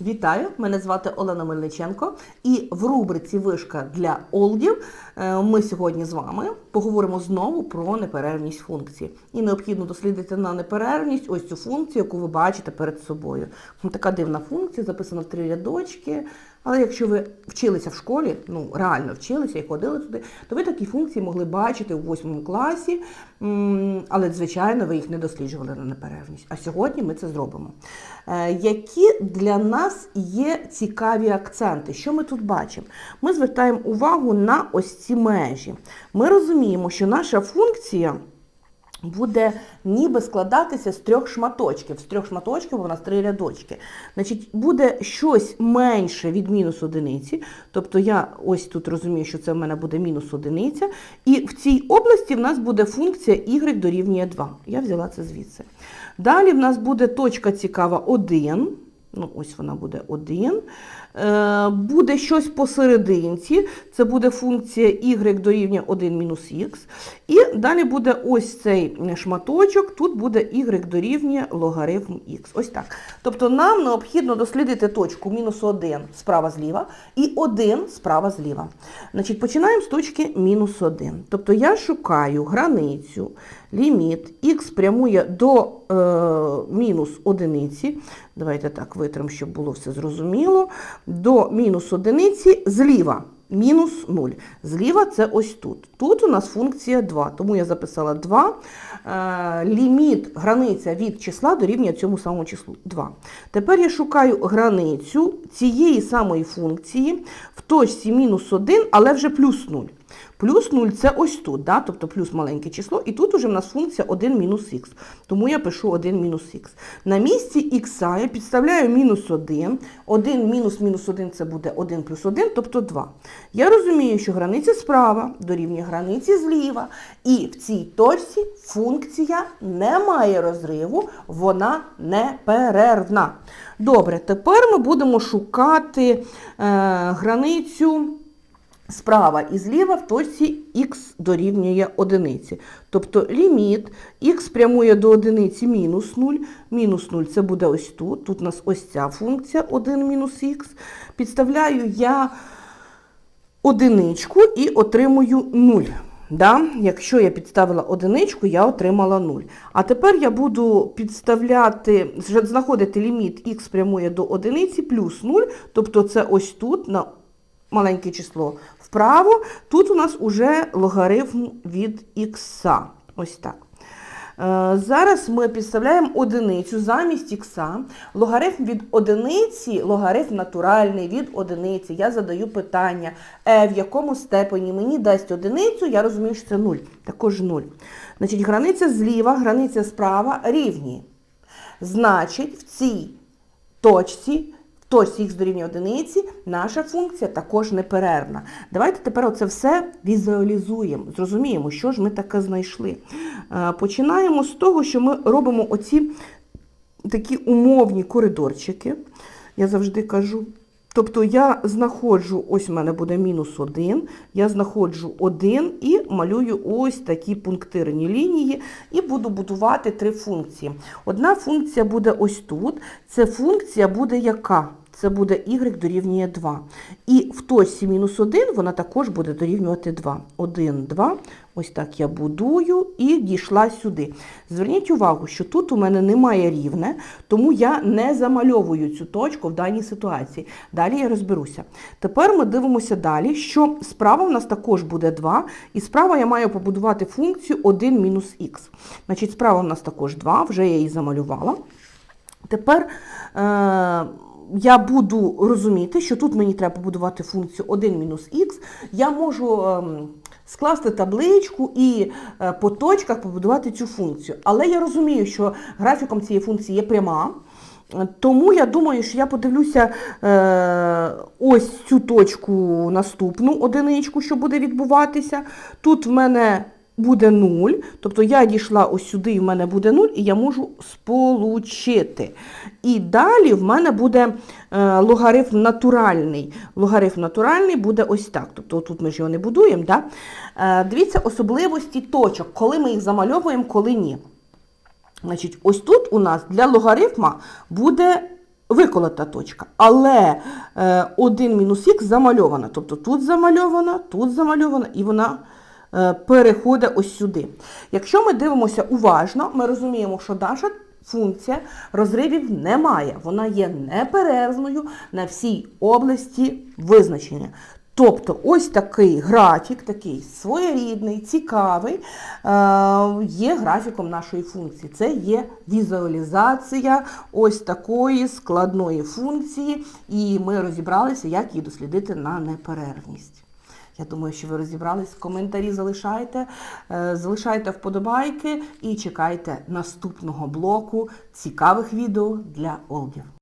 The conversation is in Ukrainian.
Вітаю! Мене звати Олена Мельниченко, і в рубриці Вишка для олдів е, ми сьогодні з вами поговоримо знову про неперервність функції. І необхідно дослідити на неперервність ось цю функцію, яку ви бачите перед собою. Така дивна функція, записана в три рядочки. Але якщо ви вчилися в школі, ну реально вчилися і ходили туди, то ви такі функції могли бачити у восьмому класі, але, звичайно, ви їх не досліджували на неперервність. А сьогодні ми це зробимо. Е, Які для нас є цікаві акценти? Що ми тут бачимо? Ми звертаємо увагу на ось ці межі. Ми розуміємо, що наша функція буде ніби складатися з трьох шматочків. З трьох шматочків, у нас три рядочки. Значить, буде щось менше від мінус одиниці. Тобто я ось тут розумію, що це в мене буде мінус одиниця. І в цій області в нас буде функція y дорівнює 2. Я взяла це звідси. Далі в нас буде точка цікава 1. Ну, ось вона буде 1. Е, буде щось посерединці, це буде функція y дорівнює 1 мінус х. І далі буде ось цей шматочок, тут буде y дорівнює логарифм х. Ось так. Тобто нам необхідно дослідити точку мінус 1 справа зліва і 1 справа зліва. Значить, починаємо з точки мінус 1. Тобто я шукаю границю, ліміт х прямує до е, мінус одиниці. Давайте так витримо, щоб було все зрозуміло. До мінус одиниці зліва. Мінус 0. Зліва це ось тут. Тут у нас функція 2, тому я записала 2. Е, ліміт, границя від числа дорівнює цьому самому числу 2. Тепер я шукаю границю цієї самої функції в точці мінус 1, але вже плюс 0. Плюс 0 це ось тут, да? тобто плюс маленьке число, і тут уже в нас функція 1 мінус х. Тому я пишу 1 мінус х. На місці х я підставляю мінус 1. 1 мінус мінус 1 це буде 1 плюс 1, тобто 2. Я розумію, що границя справа дорівнює границі зліва. І в цій точці функція не має розриву, вона неперервна. Добре, тепер ми будемо шукати е, границю. Справа і зліва в точці х дорівнює одиниці. Тобто ліміт х прямує до одиниці мінус 0. Мінус 0 це буде ось тут. Тут у нас ось ця функція 1 мінус х. Підставляю я одиничку і отримую 0. Да? Якщо я підставила одиничку, я отримала 0. А тепер я буду підставляти, знаходити ліміт х прямує до одиниці плюс 0, тобто це ось тут на маленьке число вправо. Тут у нас уже логарифм від х. Ось так. Е, Зараз ми підставляємо одиницю замість х. Логарифм від одиниці, логарифм натуральний від одиниці. Я задаю питання, е, в якому степені мені дасть одиницю, я розумію, що це 0. Також 0. Значить, границя зліва, границя справа рівні. Значить, в цій точці точці х дорівнює одиниці, наша функція також неперервна. Давайте тепер оце все візуалізуємо, зрозуміємо, що ж ми таке знайшли. Е, Починаємо з того, що ми робимо оці такі умовні коридорчики. Я завжди кажу. Тобто я знаходжу, ось у мене буде мінус 1, я знаходжу 1 і малюю ось такі пунктирні лінії і буду будувати три функції. Одна функція буде ось тут, це функція буде яка? Це буде y дорівнює 2. І в точці мінус 1 вона також буде дорівнювати 2. 1, 2. Ось так я будую і дійшла сюди. Зверніть увагу, що тут у мене немає рівне, тому я не замальовую цю точку в даній ситуації. Далі я розберуся. Тепер ми дивимося далі, що справа в нас також буде 2, і справа я маю побудувати функцію 1 мінус х. Значить, справа в нас також 2, вже я її замалювала. Тепер. Е- я буду розуміти, що тут мені треба побудувати функцію 1 мінус х. Я можу ем, скласти табличку і е, по точках побудувати цю функцію. Але я розумію, що графіком цієї функції є пряма. Тому я думаю, що я подивлюся е, ось цю точку наступну одиничку, що буде відбуватися. Тут в мене буде 0, тобто я дійшла ось сюди, і в мене буде 0, і я можу сполучити. І далі в мене буде е, логарифм натуральний. Логарифм натуральний буде ось так. Тобто тут ми ж його не будуємо. Да? Е, дивіться особливості точок, коли ми їх замальовуємо, коли ні. Значить, ось тут у нас для логарифма буде виколота точка. Але е, 1 мінус х замальована. Тобто тут замальована, тут замальована, і вона е, переходить ось сюди. Якщо ми дивимося уважно, ми розуміємо, що наша функція розривів немає. Вона є неперервною на всій області визначення. Тобто ось такий графік, такий своєрідний, цікавий, е, є графіком нашої функції. Це є візуалізація ось такої складної функції, і ми розібралися, як її дослідити на неперервність. Я думаю, що ви розібрались. Коментарі залишайте, е, залишайте вподобайки і чекайте наступного блоку цікавих відео для олдів.